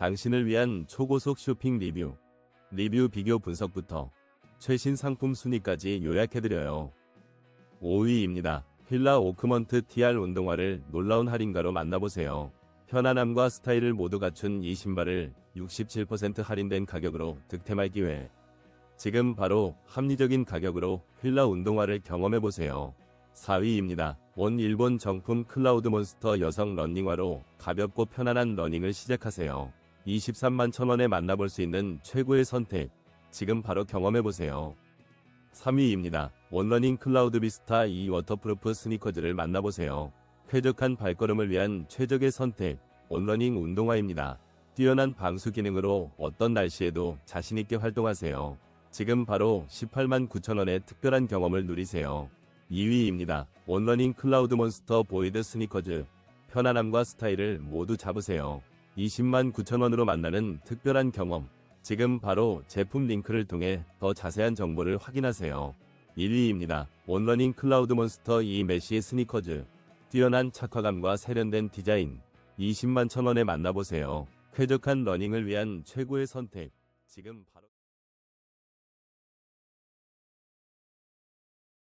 당신을 위한 초고속 쇼핑 리뷰, 리뷰 비교 분석부터 최신 상품 순위까지 요약해드려요. 5위입니다. 힐라 오크먼트 TR 운동화를 놀라운 할인가로 만나보세요. 편안함과 스타일을 모두 갖춘 이 신발을 67% 할인된 가격으로 득템할 기회. 지금 바로 합리적인 가격으로 휠라 운동화를 경험해보세요. 4위입니다. 원 일본 정품 클라우드 몬스터 여성 러닝화로 가볍고 편안한 러닝을 시작하세요. 23만 천원에 만나볼 수 있는 최고의 선택. 지금 바로 경험해보세요. 3위입니다. 원러닝 클라우드 비스타 이 워터프루프 스니커즈를 만나보세요. 쾌적한 발걸음을 위한 최적의 선택, 원러닝 운동화입니다. 뛰어난 방수 기능으로 어떤 날씨에도 자신있게 활동하세요. 지금 바로 18만 9천원의 특별한 경험을 누리세요. 2위입니다. 원러닝 클라우드 몬스터 보이드 스니커즈. 편안함과 스타일을 모두 잡으세요. 20만 9천원으로 만나는 특별한 경험. 지금 바로 제품 링크를 통해 더 자세한 정보를 확인하세요. 1위입니다. 원러닝 클라우드 몬스터 이 메시 스니커즈. 뛰어난 착화감과 세련된 디자인. 20만 천원에 만나보세요. 쾌적한 러닝을 위한 최고의 선택. 지금 바로